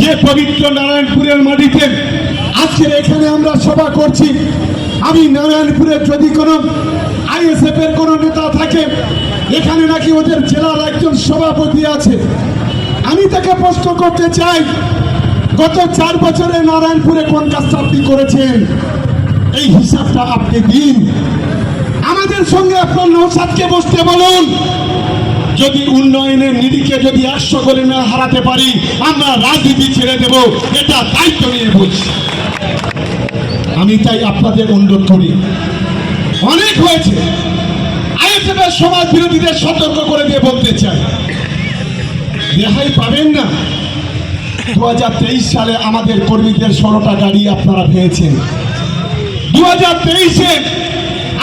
যে পবিত্র নারায়ণপুরের মাটিতে আজকের এখানে আমরা সভা করছি, আমি নারায়ণপুরের যদি কোনো আইএসএফ এর কোনো নেতা থাকে, এখানে নাকি ওদের জেলার একজন সভাপতি আছে। আমি তাকে প্রশ্ন করতে চাই, গত চার বছরে নারায়ণপুরে কোন কাজটা আপনি করেছেন? এই হিসাবটা আপনি দিন। আমাদের সঙ্গে আপনার নৌসাদকে বসতে বলুন। যদি উন্নয়নের নিরিখে যদি একশো করে না হারাতে পারি, আমরা রাজনীতি ছেড়ে দেব, এটা দায়িত্ব নিয়ে বলছি। আমি তাই আপনাদের অনুরোধ করি। অনেক হয়েছে। আইএসএফের সমাজ বিরোধীদের সতর্ক করে দিয়ে বলতে চাই। রেহাই পাবেন না। দু হাজার তেইশ সালে আমাদের কর্মীদের ষোলোটা গাড়ি আপনারা পেয়েছেন। দু হাজার তেইশে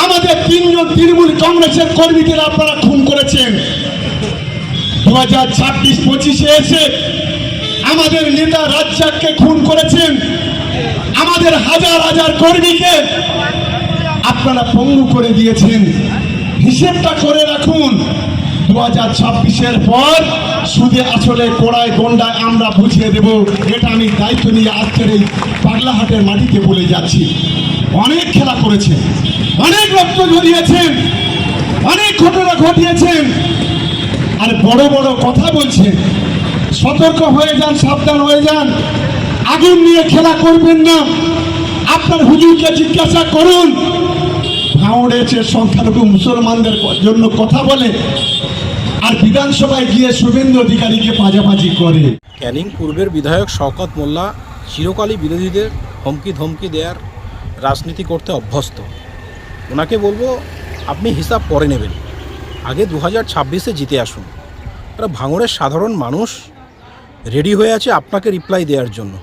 আমাদের তিনজন তৃণমূল কংগ্রেসের কর্মীদের আপনারা খুন করেছেন। দু হাজার ছাব্বিশ পঁচিশে এসে আমাদের নেতা রাজ্জাককে খুন করেছেন। আমাদের হাজার হাজার কর্মীকে আপনারা পঙ্গু করে দিয়েছেন। হিসেবটা করে রাখুন। দু হাজার ছাব্বিশের পর সুদে আসলে কোড়ায় গন্ডায় আমরা বুঝিয়ে দেব। এটা আমি দায়িত্ব নিয়ে আজকের এই পাগলাহাটের মাটিতে বলে যাচ্ছি। অনেক খেলা করেছেন, অনেক রক্ত ঝরিয়েছেন, অনেক ঘটনা ঘটিয়েছেন। আর বড় বড় কথা বলছেন সতর্ক হয়ে যান, সাবধান হয়ে যান। আগুন নিয়ে খেলা করবেন না। আপনার হুজুরকে জিজ্ঞাসা করুন। ভাঙড়ে যে সংখ্যালঘু মুসলমানদের জন্য কথা বলে, আর বিধানসভায় গিয়ে শুভেন্দু অধিকারীকে পাজাপাজি করে। ক্যানিং পূর্বের বিধায়ক শওকত মোল্লা চিরকালই বিরোধীদের হুমকি ধমকি দেওয়ার রাজনীতি করতে অভ্যস্ত। ওনাকে বলব, আপনি হিসাব পরে নেবেন। আগে দু হাজার ছাব্বিশে জিতে আসুন। তারা ভাঙড়ের সাধারণ মানুষ রেডি হয়ে আছে আপনাকে রিপ্লাই দেওয়ার জন্য।